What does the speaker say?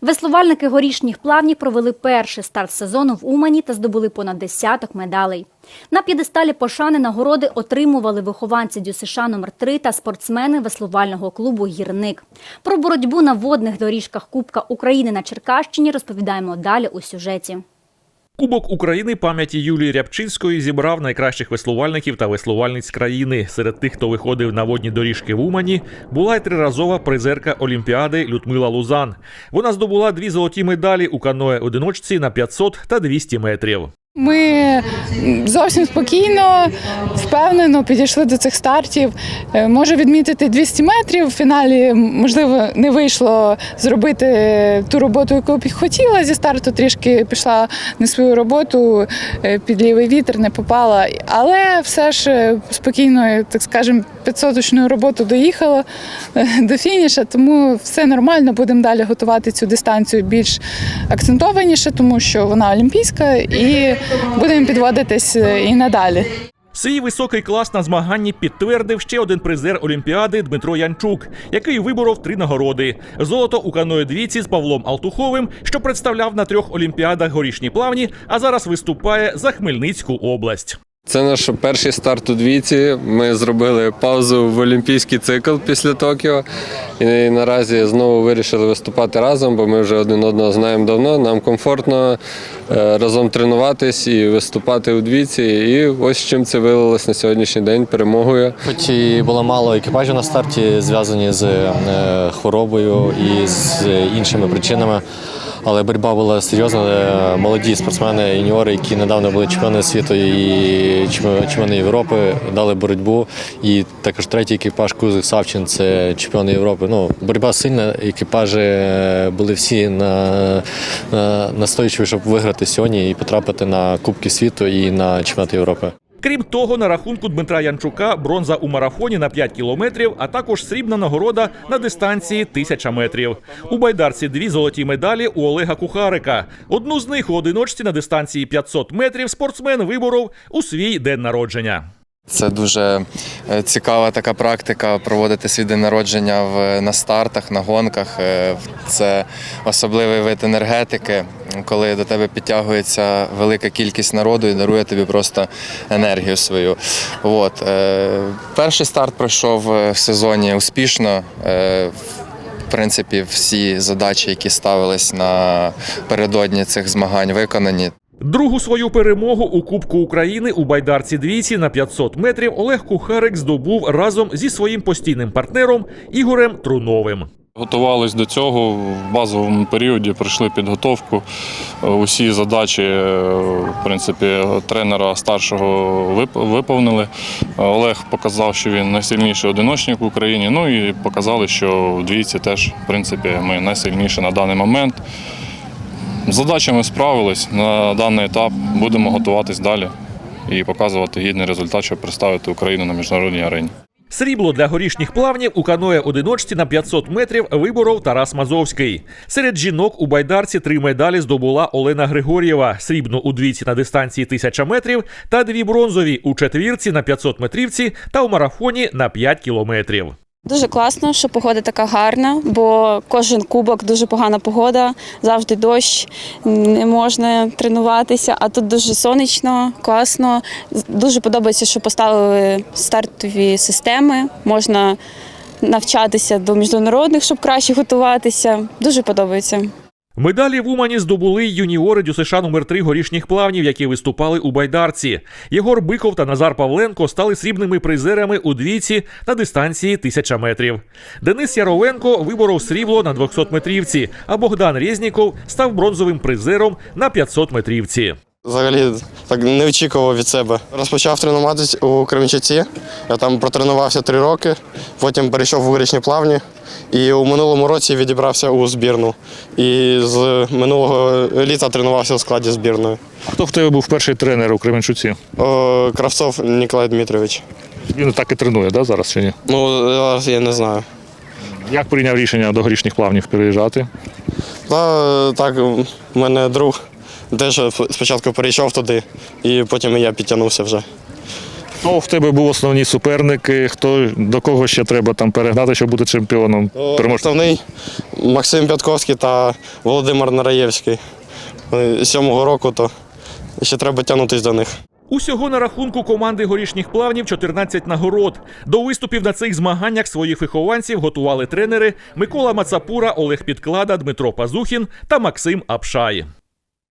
Веслувальники горішніх плавнів провели перший старт сезону в Умані та здобули понад десяток медалей. На п'єдесталі пошани нагороди отримували вихованці ДЮСШ номер 3 та спортсмени веслувального клубу Гірник. Про боротьбу на водних доріжках Кубка України на Черкащині розповідаємо далі у сюжеті. Кубок України пам'яті Юлії Рябчинської зібрав найкращих веслувальників та веслувальниць країни. Серед тих, хто виходив на водні доріжки в Умані, була й триразова призерка Олімпіади Людмила Лузан. Вона здобула дві золоті медалі у каное одиночці на 500 та 200 метрів. Ми зовсім спокійно, впевнено підійшли до цих стартів. Е, Можу відмітити 200 метрів. В фіналі, можливо, не вийшло зробити ту роботу, яку б хотіла. Зі старту трішки пішла не свою роботу, е, під лівий вітер не попала. Але все ж е, спокійно, так скажемо, 500-очну роботу доїхала е, до фініша, тому все нормально. Будемо далі готувати цю дистанцію більш акцентованіше, тому що вона олімпійська, і будемо підводитись е, і надалі. Свій високий клас на змаганні підтвердив ще один призер Олімпіади Дмитро Янчук, який виборов три нагороди: золото у каное двійці з Павлом Алтуховим, що представляв на трьох олімпіадах горішні плавні, а зараз виступає за Хмельницьку область. Це наш перший старт у двійці. Ми зробили паузу в олімпійський цикл після Токіо. І наразі знову вирішили виступати разом, бо ми вже один одного знаємо давно. Нам комфортно е, разом тренуватись і виступати у двійці. І ось чим це вилилось на сьогоднішній день перемогою. Хоч і було мало екіпажів на старті, зв'язані з е, хворобою і з іншими причинами. Але боротьба була серйозна. Е, Молоді спортсмени, юніори, які недавно були чемпіони світу і чемпіони Європи, дали боротьбу. І також третій екіпаж Кузик Савчин це чемпіони Європи. Ну, боротьба сильна, екіпажі е, були всі на, на настойчиві, щоб виграти сьогодні і потрапити на Кубки світу і на чемпіонат Європи. Крім того, на рахунку Дмитра Янчука бронза у марафоні на 5 кілометрів, а також срібна нагорода на дистанції 1000 метрів. У байдарці дві золоті медалі у Олега Кухарика. Одну з них у одиночці на дистанції 500 метрів спортсмен виборов у свій день народження. Це дуже е, цікава така практика проводити свій день народження в, на стартах, на гонках. Е, Це особливий вид енергетики, коли до тебе підтягується велика кількість народу і дарує тобі просто енергію свою. От. е, Перший старт пройшов в сезоні успішно. В принципі, всі задачі, які ставились напередодні цих змагань, виконані. Другу свою перемогу у Кубку України у байдарці двійці на 500 метрів Олег Кухарик здобув разом зі своїм постійним партнером Ігорем Труновим. Готувались до цього в базовому періоді, пройшли підготовку. Усі задачі е, в принципі, тренера старшого виповнили. Олег показав, що він найсильніший одиночник в Україні. Ну і показали, що в двійці теж в принципі, ми найсильніші на даний момент. З задачами справились на даний етап. Будемо готуватись далі і показувати гідний результат, щоб представити Україну на міжнародній арені. Срібло для горішніх плавнів у каное одиночці на 500 метрів виборов Тарас Мазовський. Серед жінок у байдарці три медалі здобула Олена Григор'єва, срібну у двійці на дистанції 1000 метрів та дві бронзові у четвірці на 500 метрівці та у марафоні на 5 кілометрів. Дуже класно, що погода така гарна, бо кожен кубок дуже погана погода, завжди дощ, не можна тренуватися, а тут дуже сонячно, класно. Дуже подобається, що поставили стартові системи. Можна навчатися до міжнародних, щоб краще готуватися. Дуже подобається. Медалі в Умані здобули юніори ДЮСШ номер 3 горішніх плавнів, які виступали у байдарці. Єгор Биков та Назар Павленко стали срібними призерами у двійці на дистанції 1000 метрів. Денис Яровенко виборов срібло на 200 метрівці, а Богдан Резніков став бронзовим призером на 500 метрівці. Взагалі так не очікував від себе. Розпочав тренуватися у Кременчуці. Я там протренувався три роки, потім перейшов у горішні плавні і у минулому році відібрався у збірну. І з минулого літа тренувався у складі збірної. Хто в тебе був перший тренер у Кременчуці? О, Кравцов Ніколай Дмитрович. Він так і тренує, да, зараз чи ні? Ну, зараз я не знаю. Як прийняв рішення до горішніх плавнів переїжджати? Та так, у мене друг теж спочатку перейшов туди, і потім і я підтягнувся вже. Хто в тебе був основні суперники? Хто до кого ще треба там перегнати, щоб бути чемпіоном? Переможцем? Основний Максим Пятковський та Володимир Нараєвський. Сьомого року, то ще треба тягнутися до них. Усього на рахунку команди горішніх плавнів 14 нагород. До виступів на цих змаганнях своїх вихованців готували тренери Микола Мацапура, Олег Підклада, Дмитро Пазухін та Максим Апшай.